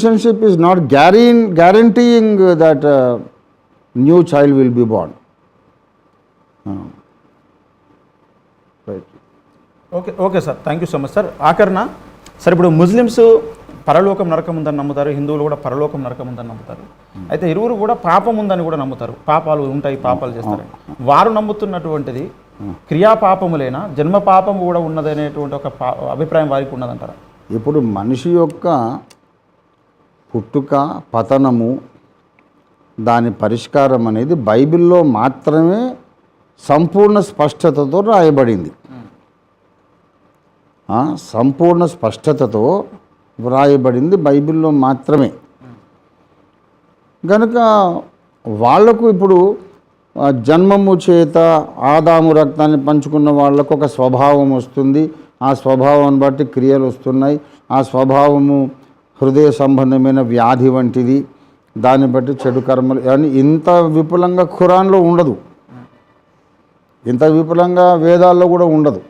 relationship is not guaran- guaranteeing that uh, new child will be born. Uh, right. Okay okay sir thank you so much sir ఆఖరణ sir ఇప్పుడు Muslims పరలోకం నరకం ఉందని నమ్ముతారు హిందువులు కూడా పరలోకం నరకం ఉందని నమ్ముతారు. అయితే ఇరువురు కూడా పాపం ఉందని కూడా నమ్ముతారు. పాపాలు ఉంటాయి పాపాలు చేస్తారు. వారు నమ్ముతున్నటువంటిది క్రియా పాపములేనా జన్మ పాపము కూడా ఉన్నదనేటువంటి ఒక అభిప్రాయం వారికి ఉన్నదంటారా? ఇప్పుడు మనిషి యొక్క పుట్టుక పతనము దాని పరిష్కారం అనేది బైబిల్లో మాత్రమే సంపూర్ణ స్పష్టతతో రాయబడింది. సంపూర్ణ స్పష్టతతో వ్రాయబడింది బైబిల్లో మాత్రమే. కనుక వాళ్ళకు ఇప్పుడు జన్మము చేత ఆదాము రక్తాన్ని పంచుకున్న వాళ్ళకు ఒక స్వభావం వస్తుంది. ఆ స్వభావం బట్టి క్రియలు వస్తున్నాయి. ఆ స్వభావము హృదయ సంబంధమైన వ్యాధి వంటిది దాన్ని బట్టి చెడు కర్మలు అని ఇంత విపులంగా ఖురాన్లో ఉండదు. ఇంత విపులంగా వేదాల్లో కూడా ఉండదు.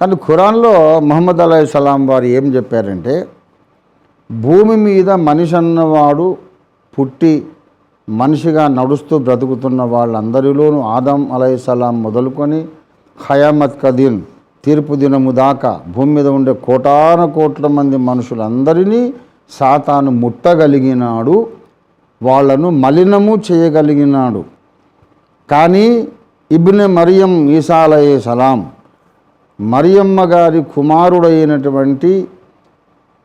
కానీ ఖురాన్లో మహమ్మద్ అలై సలాం వారు ఏం చెప్పారంటే భూమి మీద మనిషి అన్నవాడు పుట్టి మనిషిగా నడుస్తూ బ్రతుకుతున్న వాళ్ళందరిలోనూ ఆదం అలై సలాం మొదలుకొని హయామత్ కదీన్ తీర్పు దినము దాకా భూమి మీద ఉండే కోటాన కోట్ల మంది మనుషులందరినీ సాతాను ముట్టగలిగినాడు వాళ్ళను మలినము చేయగలిగినాడు. కానీ ఇబ్నె మరియం ఈసాలయే సలాం మరియమ్మ గారి కుమారుడైనటువంటి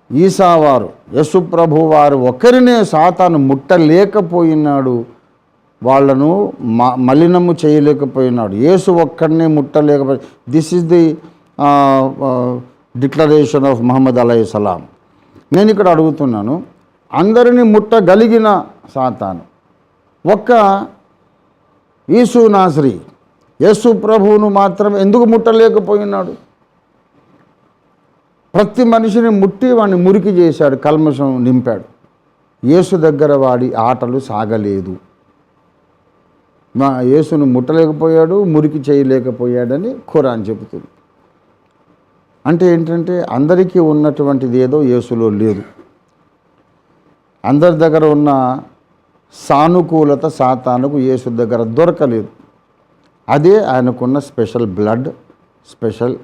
ఈసావారు యశుప్రభు వారు ఒకరినే సాతాను ముట్టలేకపోయినాడు. వాళ్ళను మ మలినము చేయలేకపోయినాడు. యేసు ఒక్కడిని ముట్టలేకపోయి this is the declaration of Muhammad అలై సలాం. నేను ఇక్కడ అడుగుతున్నాను అందరినీ ముట్టగలిగిన సాతాను. ఒక్క యేసు నాసరి యేసు ప్రభువును మాత్రం ఎందుకు ముట్టలేకపోయినాడు? ప్రతి మనిషిని ముట్టి వాడిని మురికి చేశాడు కల్మషం నింపాడు. యేసు దగ్గర వాడి ఆటలు సాగలేదు. మా యేసును ముట్టలేకపోయాడు మురికి చేయలేకపోయాడని ఖురాన్ చెబుతుంది. అంటే ఏంటంటే అందరికీ ఉన్నటువంటిది ఏదో యేసులో లేదు. అందరి దగ్గర ఉన్న సానుకూలత సాతానుకు యేసు దగ్గర దొరకలేదు. అదే ఆయనకున్న స్పెషల్ బ్లడ్ స్పెషల్